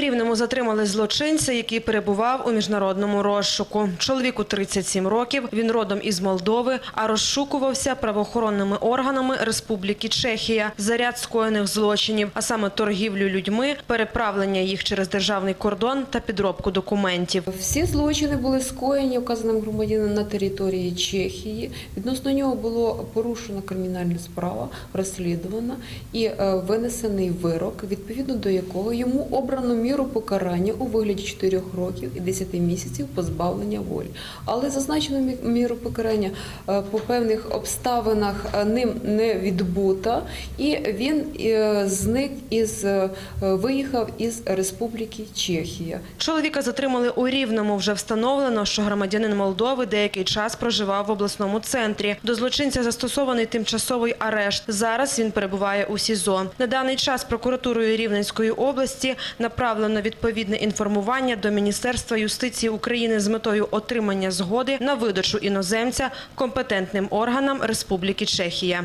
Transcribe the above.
Рівному затримали злочинця, який перебував у міжнародному розшуку. Чоловіку 37 років, він родом із Молдови, а розшукувався правоохоронними органами Республіки Чехія за ряд скоєних злочинів, а саме торгівлю людьми, переправлення їх через державний кордон та підробку документів. Всі злочини були скоєні вказаним громадянином на території Чехії. Відносно нього було порушена кримінальна справа, розслідувана і е, винесений вирок, відповідно до якого йому обрано міру покарання у вигляді 4 років і 10 місяців позбавлення волі. Але зазначену міру покарання е, по певних обставинах е, ним не відбута, і він е, зник із виїхав із Республіки Чехія. Чоловіка затримали у Рівному. Вже встановлено, що громадянин Молдови деякий час проживав в обласному центрі. До злочинця застосований тимчасовий арешт. Зараз він перебуває у СІЗО. На даний час прокуратурою Рівненської області направлено відповідне інформування до Міністерства юстиції України з метою отримання згоди на видачу іноземця компетентним органам Республіки Чехія.